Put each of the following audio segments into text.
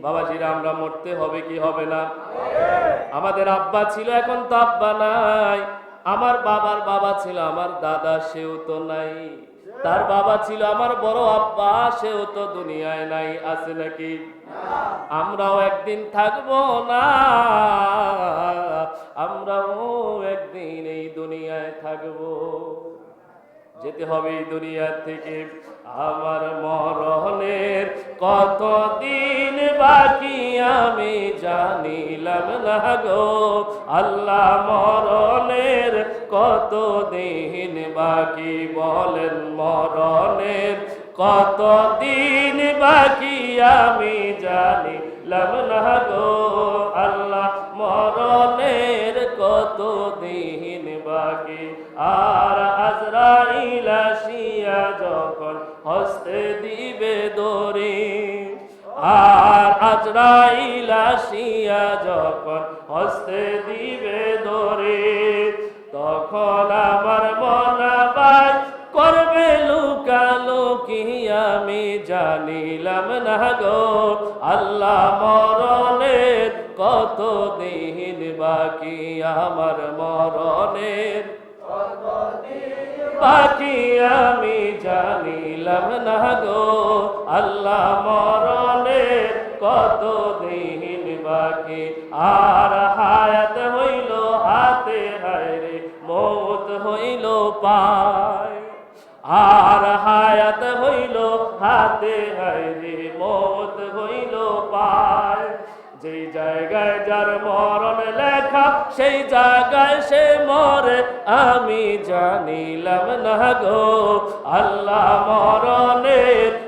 বাবাজিরা আমরা মরতে হবে কি হবে না? আমাদের আব্বা ছিল, এখন তো আব্বা নাই। আমার বাবার বাবা ছিল, আমার দাদা সেও তো নাই। তার বাবা ছিল, আমার বড় আব্বা, সেও তো দুনিয়ায় নাই, আছে নাকি? আমরাও একদিন থাকব না। আমরাও একদিন এই দুনিয়ায় থাকব। যেতে হবে এই দুনিয়া থেকে। আমার মরণের কতদিন বাকি আমি জানিলাম না গো, আল্লাহ মরণের কতদিন বাকি বলেন মরণের কতদিন বাকি আমি জানিলাম না গো, আল্লাহ মরণের কতদিন বাকি? আর আজরাইল আসিয়া যখন হস্তে দিবে দড়ি আর আজরাইল আসিয়া যখন হস্তে দিবে দড়ি তখন আমার মনাবাই করবে লুকালুকি আমি জানিলাম না গো। আল্লাহ মরণের কত দিন বাকি, আমার মরণের বাকি আমি জানিলাম না গো। আল্লাহ মরণের কত দিন বাকি? আর হায়াত হইল হাতে হায়রে মত হইল পায়। আর হায়াত হইল হাতে হায়রে মত হইল পায়। যেই জায়গায় যার মরণ লেখা, সেই জায়গায় সে মরে। আমি জানিলাম না গো, আল্লাহ মরণের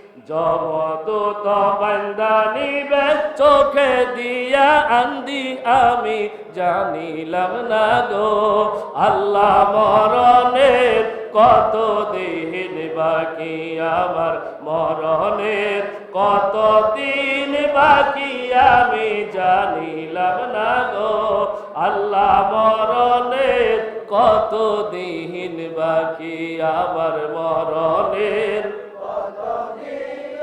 জমত তো বান্দা নিবে চোখে দিয়া আন্দি আমি জানিলাম না গো। আল্লাহ মরণের কত দিন বাকি, আমার মরণের কত দিন বাকি আমি জানিলাম না গো। আল্লাহ মরণের কত দিন বাকি, আমার মরণের